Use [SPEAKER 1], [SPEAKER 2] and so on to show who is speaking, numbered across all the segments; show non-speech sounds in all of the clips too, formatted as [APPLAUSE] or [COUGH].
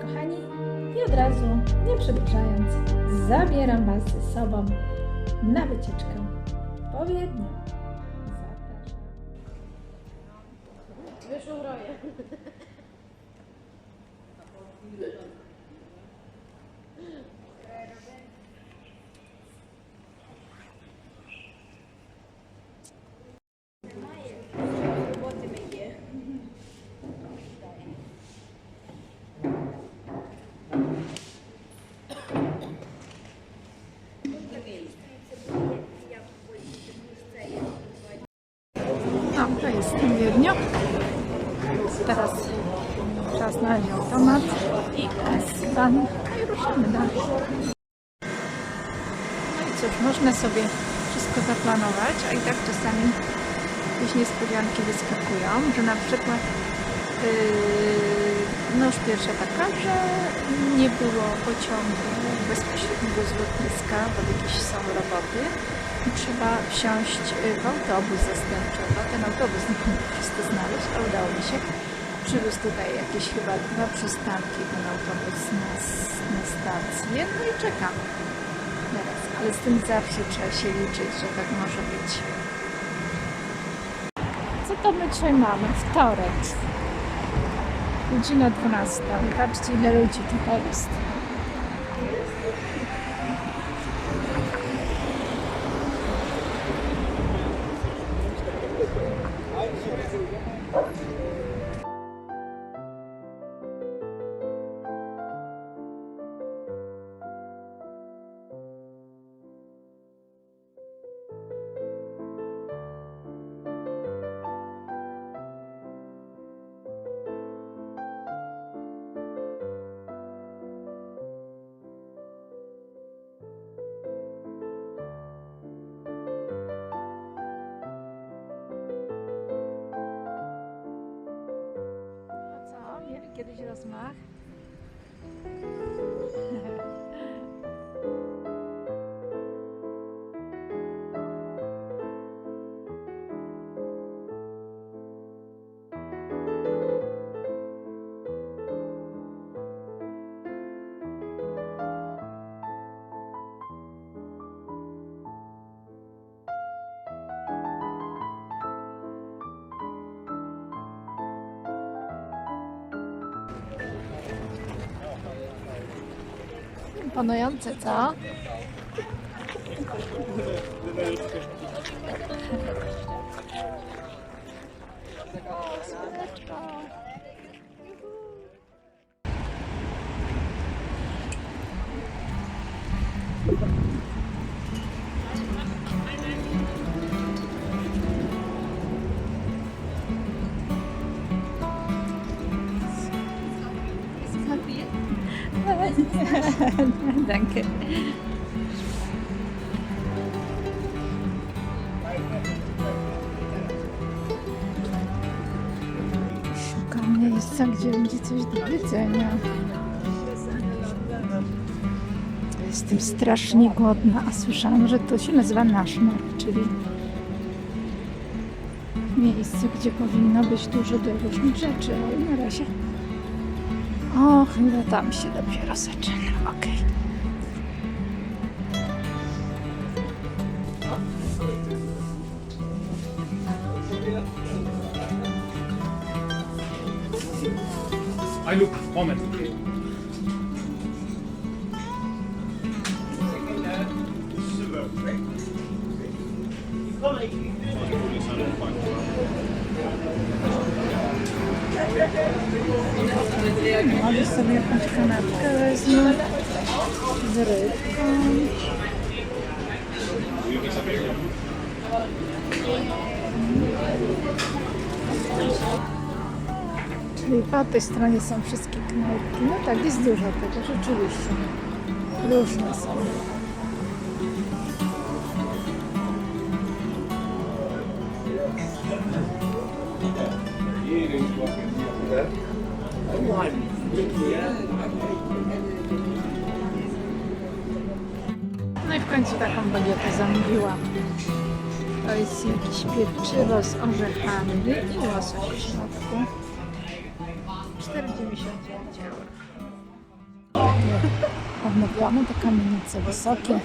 [SPEAKER 1] Kochani i od razu, nie przedłużając, zabieram Was ze sobą na wycieczkę po Wiedniu. Zapraszam.
[SPEAKER 2] Wyszło roje.
[SPEAKER 1] No, to jest w Wiedniu. Teraz czas na automat i S-Bahn. No i ruszamy dalej. No i cóż, można sobie wszystko zaplanować, a i tak czasami jakieś niespodzianki wyskakują, że na przykład yy, no już pierwsza taka, że nie było pociągu bezpośredniego z lotniska, bo jakieś są roboty trzeba wsiąść yy, w autobus zastępczy. No ten autobus [LAUGHS] nie mogę po prostu znaleźć, ale udało mi się. Przywiózł tutaj jakieś chyba dwa przystanki ten autobus na, na stację, no i czekam teraz. Ale z tym zawsze trzeba się liczyć, że tak może być. Co to my dzisiaj mamy? Wtorek. Godzina 12. Patrzcie ile ludzi tutaj jest. Kiedyś rozmach? Imponujące, co? Danke. Szukam miejsca, gdzie będzie coś do jedzenia. Jestem strasznie głodna, a słyszałam, że to się nazywa Nasznak, czyli miejsce, gdzie powinno być dużo do różnych rzeczy, ale na razie o, chyba tam się dopiero zaczyna. Okej.
[SPEAKER 3] Ein look, moment.
[SPEAKER 1] Może sobie jakąś kanapkę wezmę z rybką. Czyli po tej stronie są wszystkie knajpki. No tak, jest dużo tego, rzeczywiście. Różne są. No i w końcu taką bagietę zamówiłam. To jest jakieś pieczywo z orzechami i łosoś w środku. 4,99 euro. Odnowione te kamienice wysokie.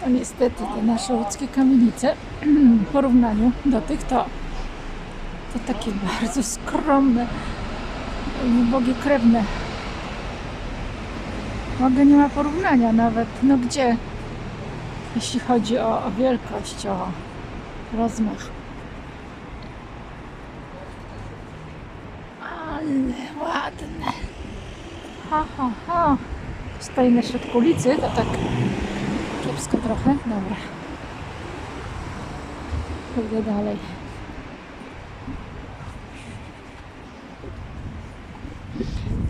[SPEAKER 1] To niestety te nasze łódzkie kamienice w porównaniu do tych to, to takie bardzo skromne ubogie krewne. Mogę nie ma porównania nawet, no gdzie, jeśli chodzi o, o wielkość, o rozmach. Ale ładne. Ha, ha. Stoi na środku ulicy, to tak kiepsko trochę. Dobra. Pójdę dalej.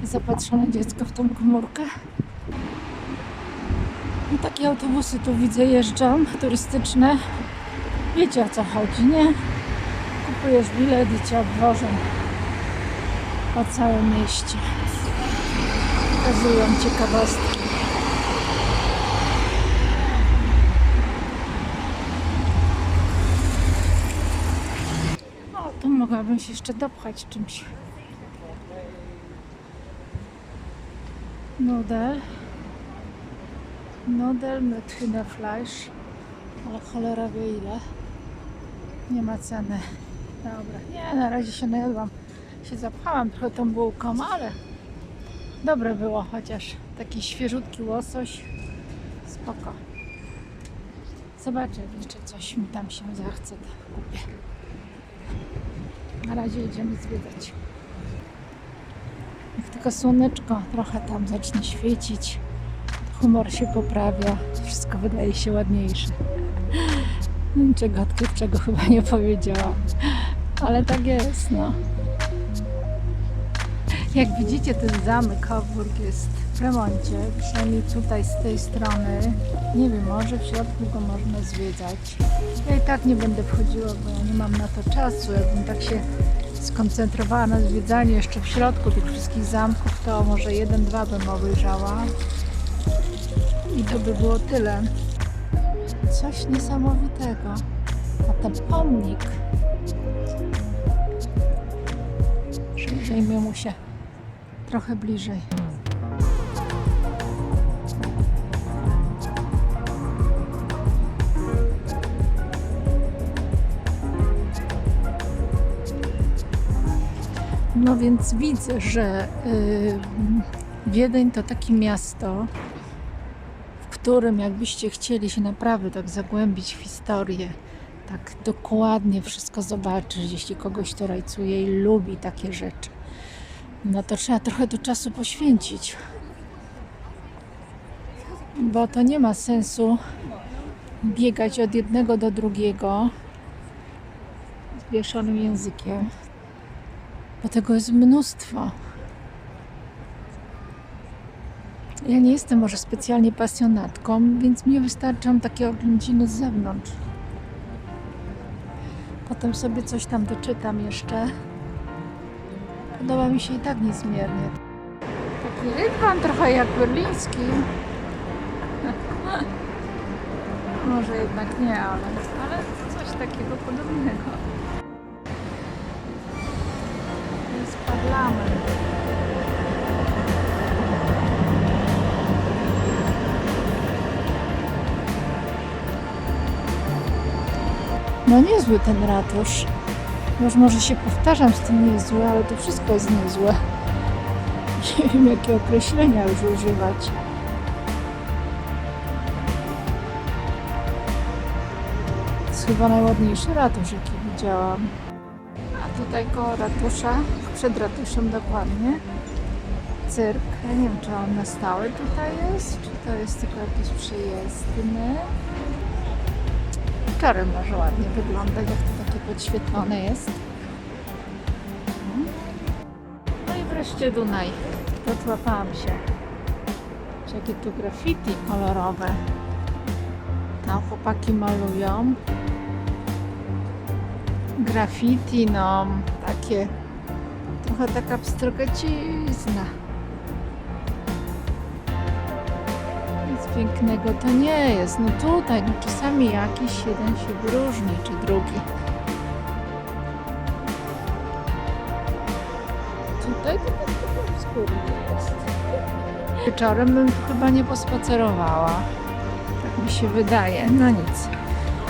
[SPEAKER 1] Zapatrzone dziecko w tą komórkę. I takie autobusy tu widzę jeżdżą, turystyczne. Wiecie o co chodzi, nie? Kupujesz bilet i cię obwożą po całym mieście. Pokazują ciekawostki. O, tu mogłabym się jeszcze dopchać czymś. Nudel. Nudel mit Hühnerfleisch. Ale cholera wie ile. Nie ma ceny. Dobra. Nie, na razie się najadłam. Się zapchałam trochę tą bułką, ale dobre było chociaż. Taki świeżutki łosoś. Spoko. Zobaczę, jeszcze coś mi tam się zachce, to kupię. Na razie idziemy zwiedzać. Jak tylko słoneczko trochę tam zacznie świecić, humor się poprawia, wszystko wydaje się ładniejsze. Niczego odkrywczego chyba nie powiedziałam, ale tak jest, no. Jak widzicie, ten zamek Hofburg jest w remoncie, przynajmniej tutaj z tej strony. Nie wiem, może w środku go można zwiedzać. Ja i tak nie będę wchodziła, bo ja nie mam na to czasu. Jakbym tak się skoncentrowała na zwiedzaniu jeszcze w środku tych wszystkich zamków, to może jeden, dwa bym obejrzała. I to by było tyle. Coś niesamowitego. A ten pomnik. Przyjrzyjmy mu się trochę bliżej. No więc widzę, że y, Wiedeń to takie miasto, w którym jakbyście chcieli się naprawdę tak zagłębić w historię, tak dokładnie wszystko zobaczyć, jeśli kogoś to rajcuje i lubi takie rzeczy, no to trzeba trochę tu czasu poświęcić. Bo to nie ma sensu biegać od jednego do drugiego z wieszonym językiem, bo tego jest mnóstwo. Ja nie jestem może specjalnie pasjonatką, więc mi wystarczą takie oględziny z zewnątrz. Potem sobie coś tam doczytam jeszcze. Podoba mi się i tak niezmiernie. Taki rydwan trochę jak berliński. [LAUGHS] Może jednak nie, ale, ale coś takiego podobnego. To jest parlament. No niezły ten ratusz. Już może się powtarzam z tym niezły, ale to wszystko jest niezłe. [LAUGHS] Nie wiem jakie określenia już używać. To jest chyba najładniejszy ratusz jaki widziałam. A tutaj koło ratusza, przed ratuszem dokładnie, cyrk. Ja nie wiem czy on na stałe tutaj jest, czy to jest tylko jakiś przejezdny. Wieczorem może ładnie wyglądać, jak to podświetlone jest. No i wreszcie Dunaj. Doczłapałam się. Jakie tu graffiti kolorowe. Tam chłopaki malują. Graffiti, no takie trochę taka pstrogacizna. pięknego to nie jest. No tutaj, no czasami jakiś jeden się wyróżni, czy drugi. Tutaj po skórny. Wieczorem bym chyba nie pospacerowała. Tak mi się wydaje. No nic.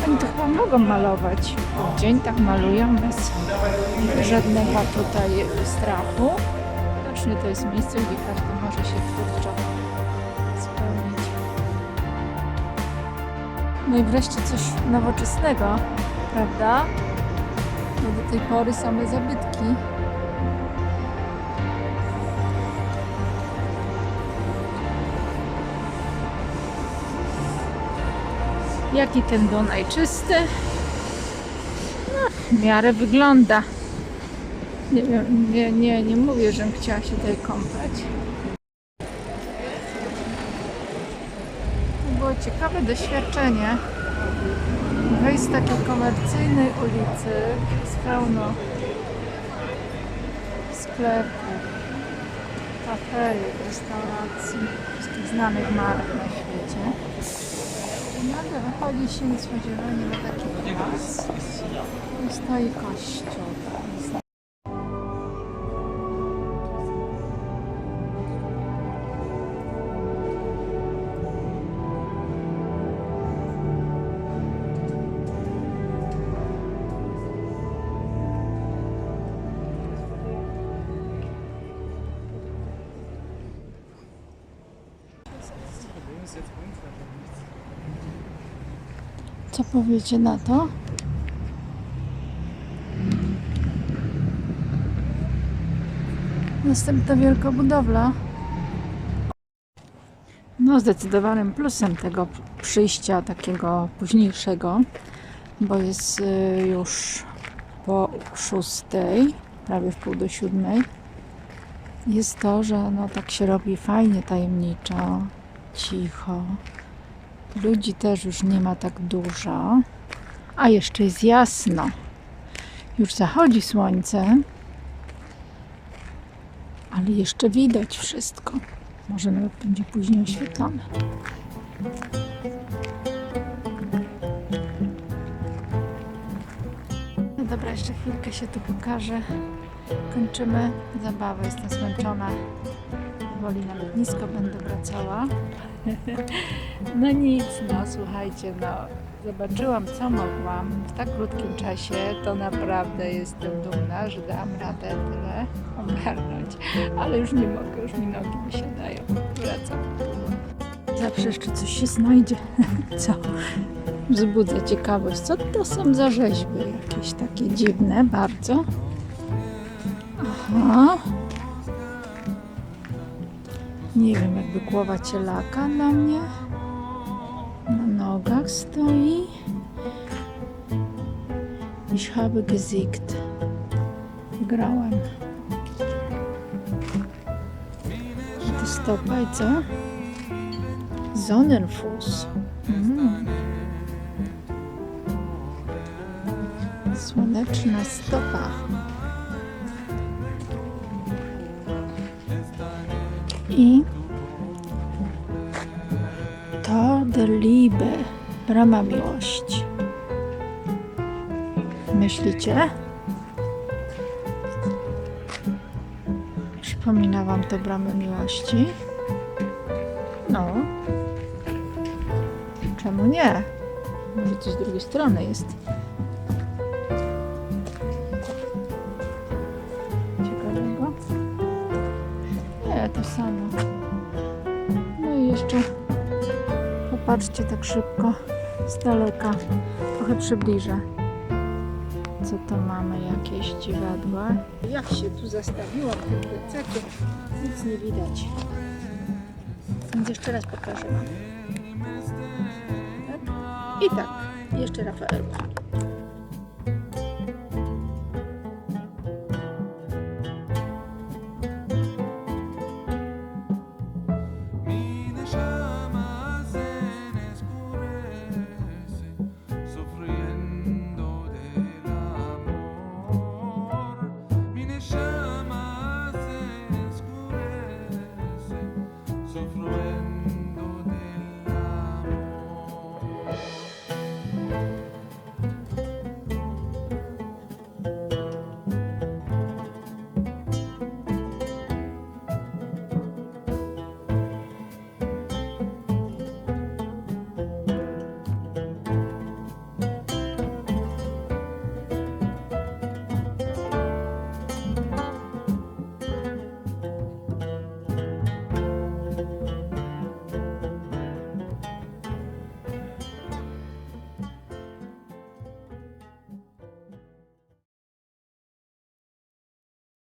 [SPEAKER 1] Oni to chyba mogą malować. Dzień tak malują bez żadnego tutaj strachu. Widocznie to jest miejsce, gdzie każdy może się twórczo spełnić. No i wreszcie coś nowoczesnego, prawda? Bo do tej pory same zabytki. Jaki ten Dunaj czysty. No, w miarę wygląda. Nie, wiem, nie, nie, nie mówię, żebym chciała się tutaj kąpać. To było ciekawe doświadczenie. Wejść z takiej komercyjnej ulicy, jest pełno sklepów, kafejek, restauracji, wszystkich znanych marek na świecie. Nagle wychodzi się niespodziewanie na taki plac i stoi kościół. Co powiecie na to? Następna wielka budowla. No, zdecydowanym plusem tego przyjścia takiego późniejszego, bo jest y, już po szóstej, prawie w pół do siódmej, jest to, że no tak się robi fajnie, tajemniczo, cicho. Ludzi też już nie ma tak dużo, a jeszcze jest jasno. Już zachodzi słońce, ale jeszcze widać wszystko. Może nawet będzie później oświetlone. No dobra, jeszcze chwilkę się tu pokażę. Kończymy zabawę, jestem zmęczona. Powoli na lotnisko będę wracała. [LAUGHS] No nic, no słuchajcie, no zobaczyłam co mogłam w tak krótkim czasie, to naprawdę jestem dumna, że dałam radę tyle ogarnąć, ale już nie mogę, już mi nogi wysiadają, wracam. Zawsze jeszcze coś się znajdzie, [LAUGHS] co wzbudza ciekawość. Co to są za rzeźby jakieś takie dziwne bardzo? Aha. Nie wiem, jakby głowa cielaka na mnie. Na nogach stoi. Ich habe gesiegt. Grałem. To stopa i co? Sonnenfuß. Mm. Słoneczna stopa. I to der Liebe, brama miłości. Myślicie? Przypomina Wam to bramę miłości? No. Czemu nie? Może coś z drugiej strony jest. To samo. No i jeszcze popatrzcie tak szybko z daleka. Trochę przybliżę. Co to mamy? Jakieś dziwadła? Jak się tu zastawiłam w tym plecakiem, nic nie widać. Więc jeszcze raz pokażę Wam. Tak? I tak, jeszcze Rafaelka.